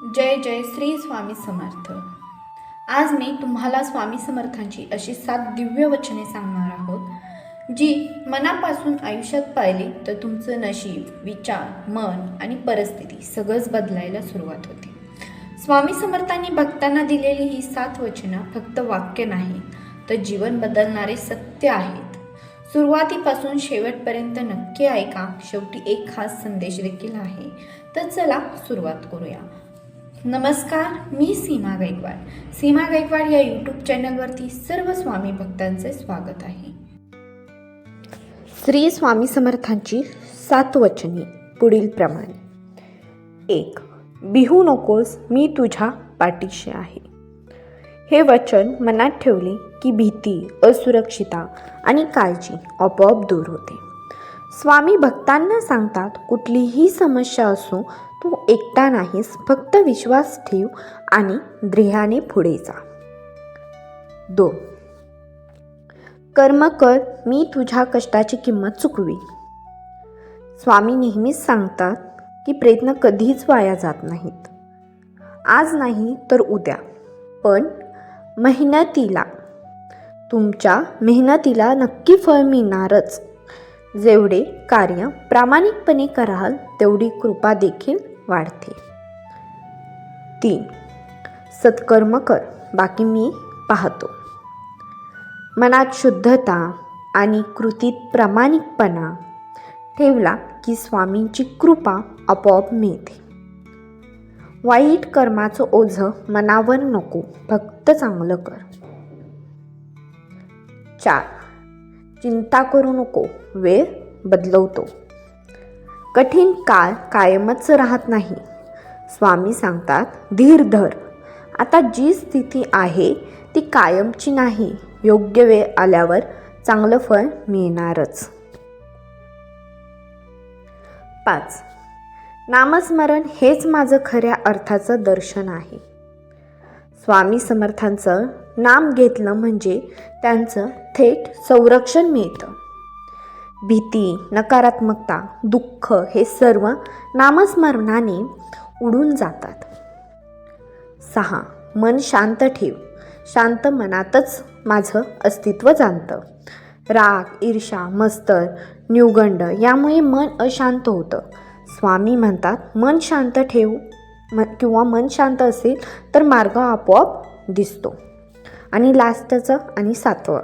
जय जय श्री स्वामी समर्थ. आज मी तुम्हाला स्वामी समर्थांची अशी सात दिव्य वचने सांगणार आहोत जी मनापासून आयुष्यात पाहिली तर तुमचं नशीब विचार मन आणि परिस्थिती सगळंच बदलायला सुरुवात होते. स्वामी समर्थांनी भक्तांना दिलेली ही सात वचनं फक्त वाक्य नाही तर जीवन बदलणारे सत्य आहेत. सुरुवातीपासून शेवटपर्यंत नक्की ऐका शेवटी एक खास संदेश देखील आहे तर चला सुरुवात करूया. नमस्कार मी सीमा गायकवाड. सीमा गायकवाड या यूट्यूब चॅनलवरती सर्व स्वामी भक्तांचे स्वागत आहे. श्री स्वामी समर्थांची सात वचने पुढील प्रमाणे. एक बिहू नकोस मी तुझ्या पाठीशी आहे. हे वचन मनात ठेवले की भीती असुरक्षिता आणि काळजी आपोआप दूर होते. स्वामी भक्तांना सांगतात कुठलीही समस्या असो तू एकटा नाहीस फक्त विश्वास ठेव आणि ध्येयाने पुढे जा. दो कर्म कर मी तुझ्या कष्टाची किंमत चुकवी. स्वामी नेहमीच सांगतात की प्रयत्न कधीच वाया जात नाहीत. आज नाही तर उद्या. पण मेहनतीला तुमच्या मेहनतीला नक्की फळ मिळणारच. जेवढे कार्य प्रामाणिकपणे कराल तेवढी कृपा देखील वाढते. तीन सत्कर्म कर. बाकी मी पाहतो. मनात शुद्धता आणि कृतीत प्रामाणिकपणा ठेवला की स्वामींची कृपा आपोआप मिळते. वाईट कर्माचं ओझं मनावर नको. फक्त चांगलं कर. चार चिंता करू नको. वेळ बदलवतो. कठीण काळ कायमच राहत नाही. स्वामी सांगतात धीर धर. आता जी स्थिती आहे ती कायमची नाही. योग्य वेळ आल्यावर चांगलं फळ मिळणारच. पाच. नामस्मरण हेच माझं खऱ्या अर्थाचं दर्शन आहे. स्वामी समर्थांचं नाम घेतलं म्हणजे त्यांचं थेट संरक्षण मिळतं. भीती नकारात्मकता दुःख हे सर्व नामस्मरणाने उडून जातात. सहा. मन शांत ठेव. शांत मनातच माझं अस्तित्व जाणतं. राग ईर्षा मस्तर न्यूगंड यामुळे मन अशांत होतं. स्वामी म्हणतात मन शांत ठेव. म किंवा मन शांत असेल तर मार्ग आपोआप दिसतो. आणि लास्टचं आणि सातवं.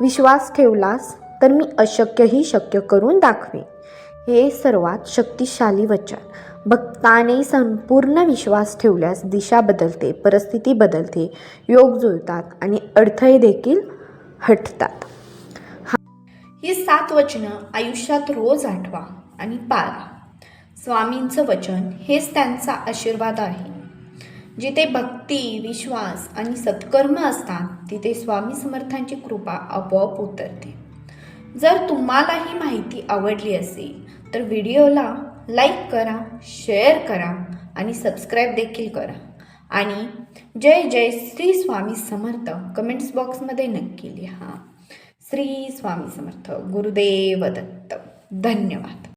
विश्वास ठेवलास तर मी अशक्यही शक्य करून दाखवे हे सर्वात शक्तिशाली वचन. भक्ताने संपूर्ण विश्वास ठेवल्यास दिशा बदलते परिस्थिती बदलते योग जुळतात आणि अडथळे देखील हटतात. ही सात वचनं आयुष्यात रोज आठवा आणि पाळा. स्वामींचं वचन हेच त्यांचा आशीर्वाद आहे. जिथे भक्ती विश्वास आणि सत्कर्म असतात तिथे स्वामी समर्थांची कृपा आपोआप उतरते. जर तुम्हाला ही माहिती आवडली असेल तर व्हिडिओला लाईक करा शेअर करा आणि सबस्क्राईब देखील करा. आणि जय जय श्री स्वामी समर्थ कमेंट्स बॉक्समध्ये नक्की लिहा. श्री स्वामी समर्थ गुरुदेव दत्त. धन्यवाद.